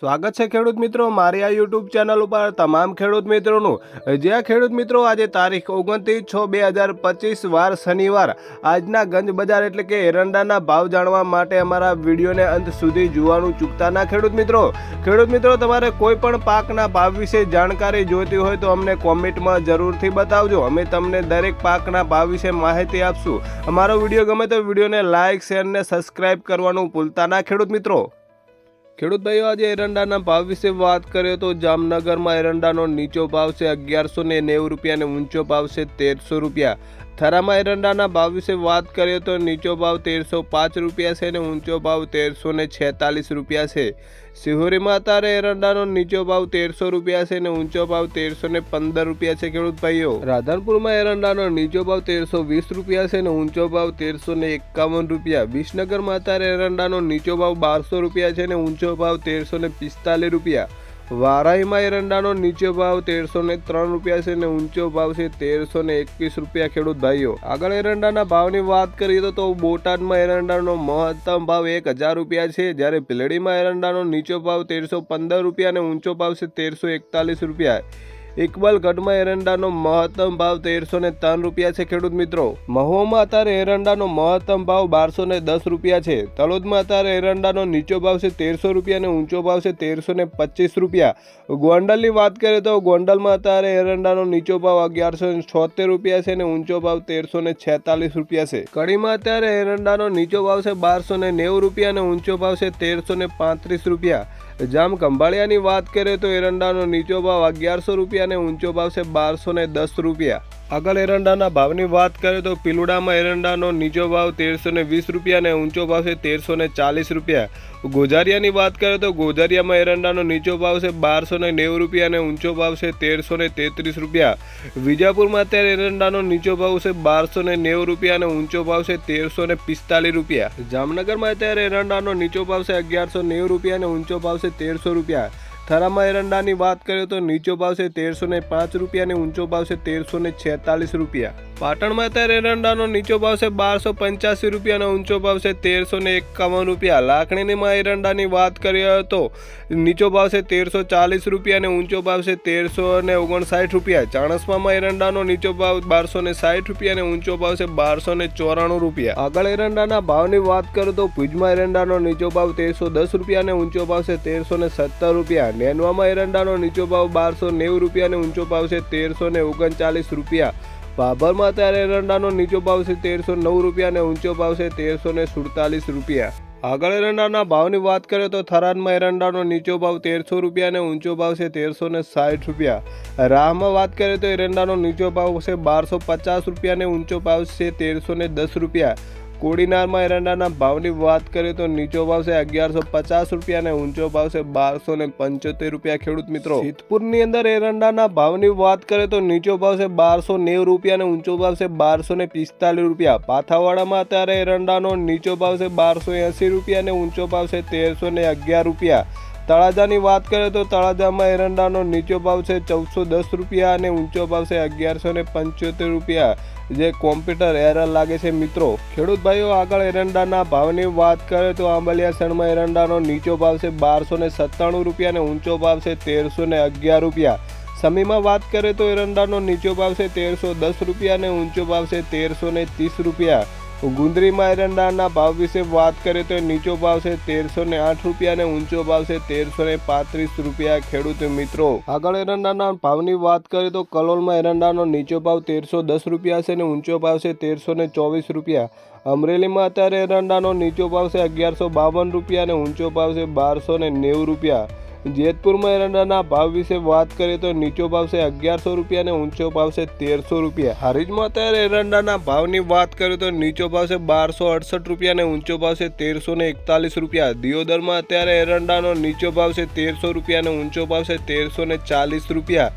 સ્વાગત છે ખેડૂત મિત્રો. મારી આ યુટ્યુબ ચેનલ ઉપર તમામ ખેડૂત મિત્રોનું. જ્યાં ખેડૂત મિત્રો આજે તારીખ ઓગણત્રીસ છ બે હજાર પચીસ વાર શનિવાર આજના ગંજ બજાર એટલે કે એરંડાના ભાવ જાણવા માટે અમારા વિડીયોને અંત સુધી જોવાનું ચૂકતા ના ખેડૂત મિત્રો. ખેડૂત મિત્રો, તમારે કોઈ પણ પાકના ભાવ વિશે જાણકારી જોઈતી હોય તો અમને કોમેન્ટમાં જરૂરથી બતાવજો. અમે તમને દરેક પાકના ભાવ વિશે માહિતી આપશું. અમારો વીડિયો ગમે તો વિડીયોને લાઇક શેર ને સબસ્ક્રાઇબ કરવાનું ભૂલતા ના ખેડૂત મિત્રો. ખેડૂત ભાઈઓ, આજે એરંડાના ભાવ વિશે વાત કરીએ તો જામનગરમાં એરંડાનો નીચો ભાવ છે અગિયારસો ને નેવું રૂપિયા અને ઊંચો ભાવ છે તેરસો રૂપિયા. થરામાં એરંડાના ભાવ વિશે વાત કરીએ તો નીચો ભાવ તેરસો પાંચ રૂપિયા છે અને ઊંચો ભાવ તેરસો ને છેતાલીસ રૂપિયા છે. સિહોરીમાં અત્યારે એરંડાનો નીચો ભાવ તેરસો રૂપિયા છે અને ઊંચો ભાવ તેરસો ને પંદર રૂપિયા છે, ખેડૂત ભાઈઓ. રાધનપુરમાં એરંડાનો નીચો ભાવ તેરસો વીસ રૂપિયા છે અને ઊંચો ભાવ તેરસો ને એકાવન રૂપિયા. વિસનગરમાં અત્યારે એરંડાનો નીચો ભાવ બારસો રૂપિયા છે અને ઊંચો ભાવ તેરસો ને પિસ્તાલીસ રૂપિયા. વારાઈમાં એરંડાનો નીચો ભાવ તેરસો ને ત્રણ રૂપિયા છે અને ઊંચો ભાવ છે તેરસો ને એકવીસ રૂપિયા ખેડૂત ભાઈઓ. આગળ એરંડાના ભાવની વાત કરીએ તો તો બોટાદમાં એરંડાનો મહત્તમ ભાવ એક હજાર રૂપિયા છે, જ્યારે ભીલડીમાં એરંડાનો નીચો ભાવ તેરસો પંદર રૂપિયા અને ઊંચો ભાવ છે તેરસો એકતાલીસ રૂપિયા. ઇકબાલગઢમાં એરંડાનો મહત્તમ ભાવ તેરસો ને ત્રણ રૂપિયા છે, ખેડૂત મિત્રો. મહુવામાં અત્યારે એરંડાનો મહત્તમ ભાવ બારસો ને દસ રૂપિયા છે. તલોદમાં અત્યારે એરંડાનો નીચો ભાવ છે, તેરસો રૂપિયા અને ઊંચો ભાવ છે, તેરસો ને પચીસ રૂપિયા. ગોંડલની વાત કરીએ તો ગોંડલમાં અત્યારે એરંડાનો નીચો ભાવ અગિયારસો ને છોતેર રૂપિયા છે અને ઊંચો ભાવ તેરસો ને છેતાલીસ રૂપિયા છે. કડીમાં અત્યારે એરંડાનો નીચો ભાવ છે, બારસો ને નેવું રૂપિયા અને ઊંચો ભાવ છે, તેરસો ને પાંત્રીસ રૂપિયા. જામ ખંભાળિયાની વાત કરીએ તો એરંડાનો નીચો ભાવ અગિયારસો રૂપિયા અને ઊંચો ભાવ છે બારસો ને દસ રૂપિયા. આગળ એરંડાના ભાવની વાત કરીએ તો પીલુડામાં એરંડાનો નીચો ભાવ તેરસો ને વીસ રૂપિયા અને ઊંચો ભાવ છે તેરસો ને ચાલીસ રૂપિયા. ગોજારિયાની વાત કરીએ તો ગોજારિયામાં એરંડાનો નીચો ભાવ છે બારસો ને નેવું રૂપિયા અને ઊંચો ભાવ છે તેરસો ને તેત્રીસ રૂપિયા. વિજાપુરમાં અત્યારે એરંડાનો નીચો ભાવ છે બારસો ને નેવું રૂપિયા અને ઊંચો ભાવ છે તેરસો ને પિસ્તાલીસ રૂપિયા. જામનગરમાં અત્યારે એરંડાનો નીચો ભાવ છે અગિયારસો નેવું રૂપિયા અને ઊંચો ભાવ છે તેરસો રૂપિયા. થરામાં એરંડાની વાત કરીએ તો નીચો ભાવ છે તેરસો ને પાંચ રૂપિયા અને ઊંચો ભાવ છે તેરસો ને છેતાલીસ રૂપિયા. પાટણમાં અત્યારે એરંડાનો નીચો ભાવ છે બારસો પંચ્યાસી રૂપિયા અને ઊંચો ભાવ છે તેરસો ને એકાવન રૂપિયા. લાકડીનીમાં એરંડાની વાત કરીએ તો નીચો ભાવ છે તેરસો ચાલીસ રૂપિયા અને ઊંચો ભાવ છે તેરસો ને ઓગણસાઠ રૂપિયા. ચાણસમામાં એરંડાનો નીચો ભાવ બારસો ને સાઠ રૂપિયા અને ઊંચો ભાવ છે બારસો ને ચોરાણું રૂપિયા. આગળ એરંડાના ભાવની વાત કરું તો ભુજમાં એરંડાનો નીચો ભાવ તેરસો દસ રૂપિયા અને ઊંચો ભાવ છે તેરસો ને સત્તર રૂપિયા. નેનવામાં એરંડાનો નીચો ભાવ બારસો નેવું રૂપિયા અને ઊંચો ભાવ છે તેરસો ને ઓગણચાલીસ રૂપિયા. ભાભરમાં અત્યારે એરંડાનો નીચો ભાવ છે તેરસો નવ રૂપિયા અને ઊંચો ભાવ છે તેરસો ને સુડતાલીસ રૂપિયા. આગળ એરંડાના ભાવની વાત કરીએ તો થરાદમાં એરંડાનો નીચો ભાવ તેરસો રૂપિયા અને ઊંચો ભાવ છે તેરસો ને સાઠ રૂપિયા. રાહમાં વાત કરીએ તો એરંડાનો નીચો ભાવ છે બારસો પચાસ રૂપિયા અને ઊંચો ભાવ છે તેરસો ને દસ રૂપિયા. કોડીનારમાં એરંડાના ભાવની વાત કરીએ તો નીચો ભાવ છે અગિયારસો પચાસ રૂપિયા ઊંચો ભાવ છે બારસો ને પંચોતેર રૂપિયા ખેડૂત મિત્રો. સિદ્ધપુરની અંદર એરંડાના ભાવની વાત કરીએ તો નીચો ભાવ છે બારસો નેવું રૂપિયા અને ઊંચો ભાવ છે બારસો ને પિસ્તાલીસ રૂપિયા. પાથાવાડામાં અત્યારે એરંડાનો નીચો ભાવ છે બારસો એંસી રૂપિયા અને ઊંચો ભાવ છે તેરસો ને અગિયાર રૂપિયા. તળાજાની વાત કરીએ તો તળાજામાં એરંડાનો નીચો ભાવ છે ચૌદસો દસ રૂપિયા અને ઊંચો ભાવ છે અગિયારસો ને પંચોતેર રૂપિયા. જે કોમ્પ્યુટર એરર લાગે છે મિત્રો. ખેડૂત ભાઈઓ, આગળ એરંડાના ભાવની વાત કરીએ તો આંબલિયા શણમાં એરંડાનો નીચો ભાવ છે બારસો ને સત્તાણું રૂપિયા અને ઊંચો ભાવ છે તેરસો ને અગિયાર રૂપિયા. સમીમાં વાત કરીએ તો એરંડાનો નીચો ભાવ છે તેરસો દસ રૂપિયા અને ઊંચો ભાવ છે તેરસો ને ત્રીસ રૂપિયા. ગુંદરીમાં એરંડાના ભાવ વિશે વાત કરીએ તો નીચો ભાવ છે તેરસો ને આઠ રૂપિયા અને ઊંચો ભાવ છે તેરસો ને પાંત્રીસ રૂપિયા ખેડૂત મિત્રો. આગળ એરંડાના ભાવની વાત કરીએ તો કલોલમાં એરંડાનો નીચો ભાવ તેરસો દસ રૂપિયા છે અને ઊંચો ભાવ છે તેરસો ને ચોવીસ રૂપિયા. અમરેલીમાં અત્યારે એરંડાનો નીચો ભાવ છે અગિયારસો બાવન રૂપિયા અને ઊંચો ભાવ છે બારસો ને નેવું રૂપિયા. જેતપુરમાં એરંડાના ભાવ વિશે વાત કરીએ તો નીચો ભાવ છે અગિયારસો રૂપિયા અને ઊંચો ભાવ છે તેરસો રૂપિયા. હારીજમાં અત્યારે એરંડાના ભાવની વાત કરીએ તો નીચો ભાવ છે બારસો અડસઠ રૂપિયા અને ઊંચો ભાવ છે તેરસો ને એકતાલીસ રૂપિયા. દિયોદરમાં અત્યારે એરંડાનો નીચો ભાવ છે તેરસો રૂપિયા અને ઊંચો ભાવ છે તેરસો ને ચાલીસ રૂપિયા.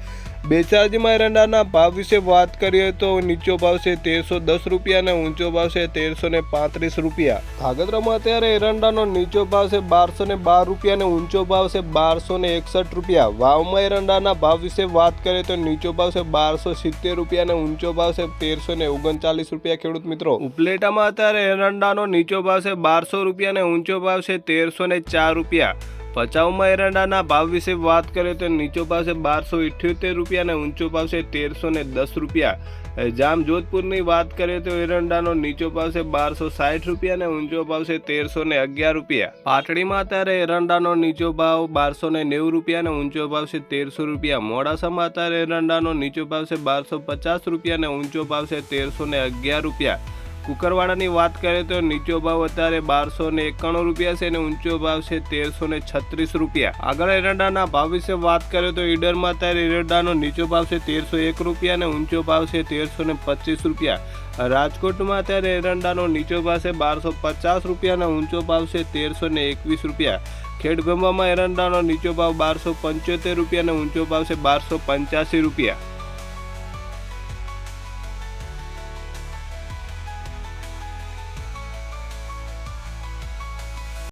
બેચારજીમાં એરંડાના ભાવ વિશે વાત કરીએ તો નીચો ભાવ છે તેરસો દસ રૂપિયા અને ઊંચો ભાવ છે તેરસો ને પાંત્રીસ રૂપિયા. કાગતરામાં અત્યારે એરંડાનો નીચો ભાવ છે બારસો ને બાર રૂપિયા અને ઊંચો ભાવ છે બારસો ને એકસઠ રૂપિયા. વાવમાં એરંડાના ભાવ વિશે વાત કરીએ તો નીચો ભાવ છે બારસો સિત્તેર રૂપિયા અને ઊંચો ભાવ છે તેરસો ને ઓગણચાલીસ રૂપિયા ખેડૂત મિત્રો. ઉપલેટામાં અત્યારે એરંડાનો નીચો ભાવ છે બારસો રૂપિયા અને ઊંચો ભાવ છે તેરસો ને ચાર રૂપિયા. ભચાઉમાં એરંડાના ભાવ વિશે વાત કરીએ તો નીચો પાસે બારસો ઇઠ્યોતેર રૂપિયા અને ઊંચો ભાવ તેરસો ને દસ રૂપિયા. જામ જોધપુરની વાત કરીએ તો એરંડાનો નીચો ભાવ બારસો સાઠ રૂપિયા અને ઊંચો ભાવ તેરસો ને અગિયાર રૂપિયા. પાટડીમાં અત્યારે એરંડાનો નીચો ભાવ બારસો ને નેવું રૂપિયા અને ઊંચો ભાવ તેરસો રૂપિયા. મોડાસામાં અત્યારે એરંડાનો નીચો ભાવ બારસો પચાસ રૂપિયા અને ઊંચો ભાવ તેરસો ને અગિયાર રૂપિયા. કુકરવાડાની વાત કરીએ તો નીચો ભાવ અત્યારે બારસો ને એકાણું રૂપિયા છે અને ઊંચો ભાવ છે તેરસો ને છત્રીસ રૂપિયા. આગળ એરંડાના ભાવ વિશે વાત કરીએ તો ઈડરમાં અત્યારે એરંડાનો નીચો ભાવ છે તેરસો એક રૂપિયા અને ઊંચો ભાવ છે તેરસો ને પચીસ રૂપિયા. રાજકોટમાં અત્યારે એરંડાનો નીચો ભાવ છે બારસો પચાસ રૂપિયા અને ઊંચો ભાવ છે તેરસો ને એકવીસ રૂપિયા. ખેડગંબામાં એરંડાનો નીચો ભાવ બારસો પંચોતેર રૂપિયા અને ઊંચો ભાવ છે બારસો પંચ્યાસી રૂપિયા.